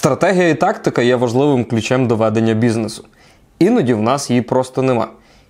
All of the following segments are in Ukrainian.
Стратегія і тактика є важливим ключем до ведення бізнесу. Іноді в нас її просто нема.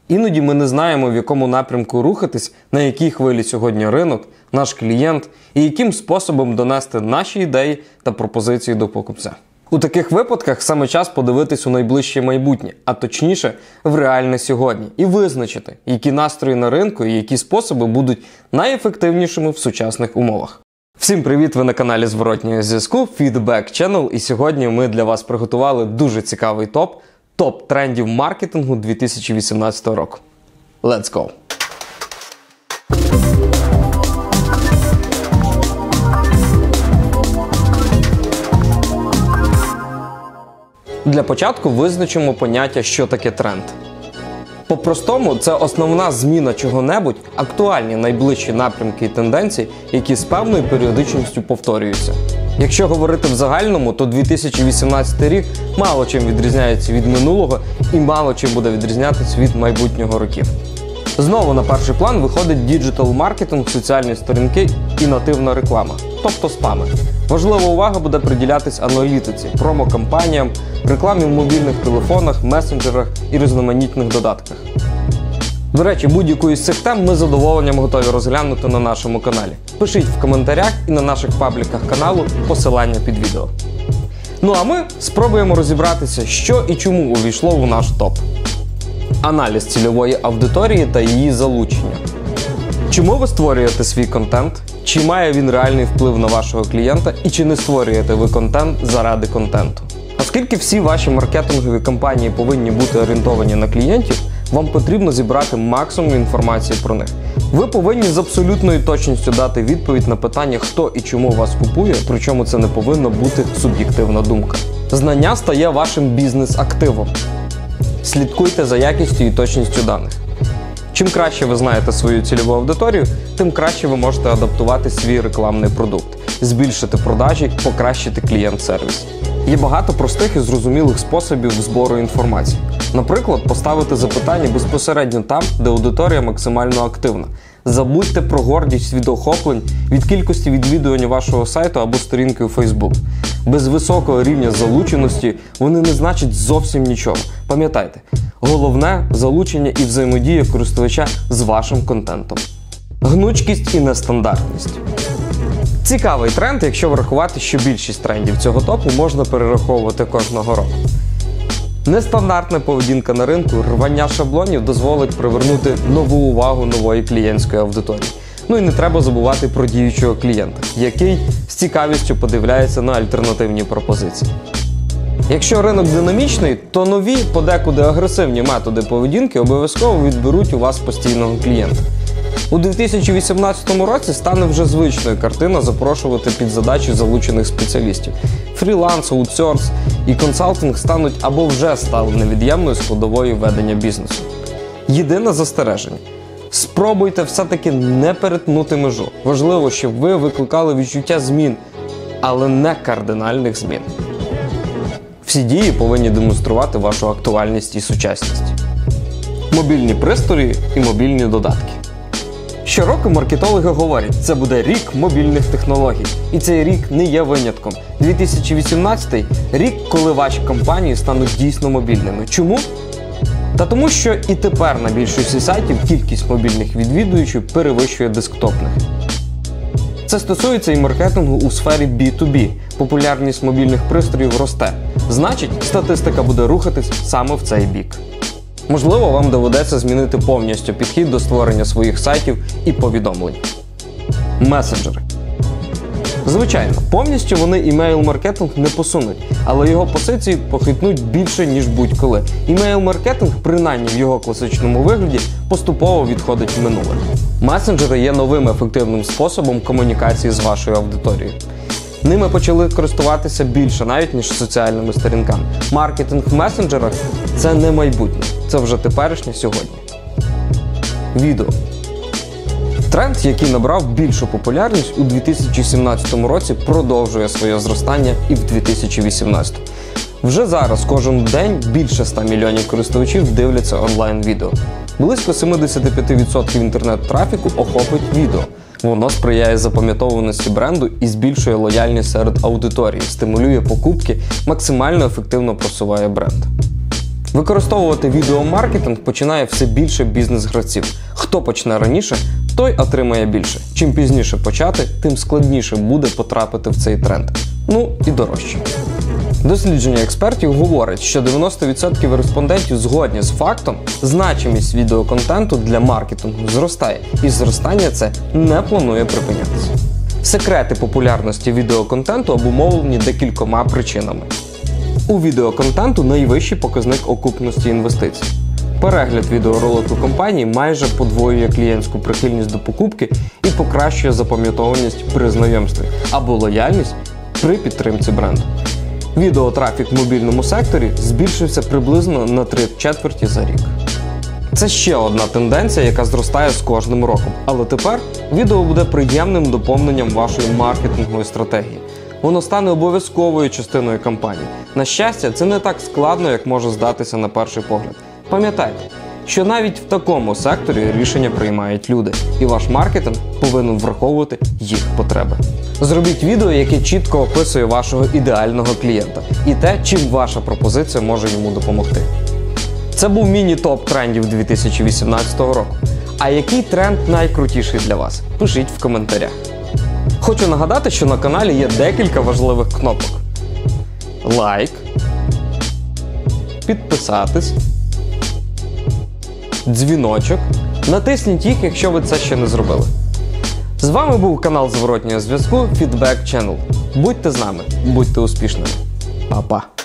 Іноді ми не знаємо, в якому напрямку рухатись, на якій хвилі сьогодні ринок, наш клієнт і яким способом донести наші ідеї та пропозиції до покупця. У таких випадках саме час подивитись у найближче майбутнє, а точніше в реальне сьогодні, і визначити, які настрої на ринку і які способи будуть найефективнішими в сучасних умовах. Всім привіт! Ви на каналі Зворотнього зв'язку Feedback Channel. І сьогодні ми для вас приготували дуже цікавий топ топ трендів маркетингу 2018 року. Let's go! Для початку визначимо поняття, що таке тренд. По-простому, це основна зміна чого-небудь, актуальні найближчі напрямки і тенденції, які з певною періодичністю повторюються. Якщо говорити в загальному, то 2018 рік мало чим відрізняється від минулого і мало чим буде відрізнятися від майбутнього років. Знову на перший план виходить діджитал маркетинг, соціальні сторінки і нативна реклама, тобто спами. Важлива увага буде приділятись аналітиці, промокампаніям, рекламі в мобільних телефонах, месенджерах і різноманітних додатках. До речі, будь-яку із цих тем ми з задоволенням готові розглянути на нашому каналі. Пишіть в коментарях і на наших пабліках каналу посилання під відео. Ну а ми спробуємо розібратися, що і чому увійшло в наш топ. Аналіз цільової аудиторії та її залучення. Чому ви створюєте свій контент? Чи має він реальний вплив на вашого клієнта і чи не створюєте ви контент заради контенту? Оскільки всі ваші маркетингові кампанії повинні бути орієнтовані на клієнтів, вам потрібно зібрати максимум інформації про них. Ви повинні з абсолютною точністю дати відповідь на питання, хто і чому вас купує, причому це не повинна бути суб'єктивна думка. Знання стає вашим бізнес-активом. Слідкуйте за якістю і точністю даних. Чим краще ви знаєте свою цільову аудиторію, тим краще ви можете адаптувати свій рекламний продукт, збільшити продажі, покращити клієнт-сервіс. Є багато простих і зрозумілих способів збору інформації. Наприклад, поставити запитання безпосередньо там, де аудиторія максимально активна. Забудьте про гордість від охоплень від кількості відвідувань вашого сайту або сторінки у Facebook. Без високого рівня залученості вони не значать зовсім нічого. Пам'ятайте, головне залучення і взаємодія користувача з вашим контентом. Гнучкість і нестандартність. Цікавий тренд, якщо врахувати, що більшість трендів цього топу можна перераховувати кожного року. Нестандартна поведінка на ринку, рвання шаблонів дозволить привернути нову увагу нової клієнтської аудиторії. Ну і не треба забувати про діючого клієнта, який з цікавістю подивляється на альтернативні пропозиції. Якщо ринок динамічний, то нові, подекуди агресивні методи поведінки обов'язково відберуть у вас постійного клієнта. У 2018 році стане вже звичною картина запрошувати під задачі залучених спеціалістів. Фріланс, аутсорс і консалтинг стануть або вже стали невід'ємною складовою ведення бізнесу. Єдине застереження. Спробуйте все-таки не перетнути межу. Важливо, щоб ви викликали відчуття змін, але не кардинальних змін. Всі дії повинні демонструвати вашу актуальність і сучасність. Мобільні пристрої і мобільні додатки. Щороку маркетологи говорять, це буде рік мобільних технологій. І цей рік не є винятком. 2018 рік, коли ваші компанії стануть дійсно мобільними. Чому? Та тому, що і тепер на більшості сайтів кількість мобільних відвідувачів перевищує десктопних. Це стосується і маркетингу у сфері B2B. Популярність мобільних пристроїв росте. Значить, статистика буде рухатись саме в цей бік. Можливо, вам доведеться змінити повністю підхід до створення своїх сайтів і повідомлень. Месенджери. Звичайно, повністю вони імейл-маркетинг не посунуть, але його позиції похитнуть більше, ніж будь-коли. Імейл-маркетинг, принаймні в його класичному вигляді, поступово відходить в минуле. Месенджери є новим ефективним способом комунікації з вашою аудиторією. Ними почали користуватися більше, навіть ніж соціальними сторінками. Маркетинг в месенджерах це не майбутнє, це вже теперішнє сьогодні. Відео. Тренд, який набрав більшу популярність у 2017 році, продовжує своє зростання і в 2018. Вже зараз кожен день більше 100 мільйонів користувачів дивляться онлайн-відео. Близько 75% інтернет-трафіку охопить відео. Воно сприяє запам'ятованості бренду і збільшує лояльність серед аудиторії, стимулює покупки, максимально ефективно просуває бренд. Використовувати відеомаркетинг починає все більше бізнес-гравців. Хто почне раніше, той отримає більше. Чим пізніше почати, тим складніше буде потрапити в цей тренд. Ну і дорожче. Дослідження експертів говорить, що 90% респондентів згодні з фактом, значимість відеоконтенту для маркетингу зростає, і зростання це не планує припинятися. Секрети популярності відеоконтенту обумовлені декількома причинами. У відеоконтенту найвищий показник окупності інвестицій. Перегляд відеоролику компанії майже подвоює клієнтську прихильність до покупки і покращує запам'ятованість при знайомстві або лояльність при підтримці бренду. Відеотрафік в мобільному секторі збільшився приблизно на три четверті за рік. Це ще одна тенденція, яка зростає з кожним роком. Але тепер відео буде приємним доповненням вашої маркетингової стратегії. Воно стане обов'язковою частиною кампанії. На щастя, це не так складно, як може здатися на перший погляд. Пам'ятайте, що навіть в такому секторі рішення приймають люди, і ваш маркетинг повинен враховувати їх потреби. Зробіть відео, яке чітко описує вашого ідеального клієнта і те, чим ваша пропозиція може йому допомогти. Це був міні-топ трендів 2018 року. А який тренд найкрутіший для вас? Пишіть в коментарях. Хочу нагадати, що на каналі є декілька важливих кнопок: лайк, підписатись, дзвіночок. Натисніть їх, якщо ви це ще не зробили. З вами був канал Зворотнього зв'язку Feedback Channel. Будьте з нами, будьте успішними. Па-па!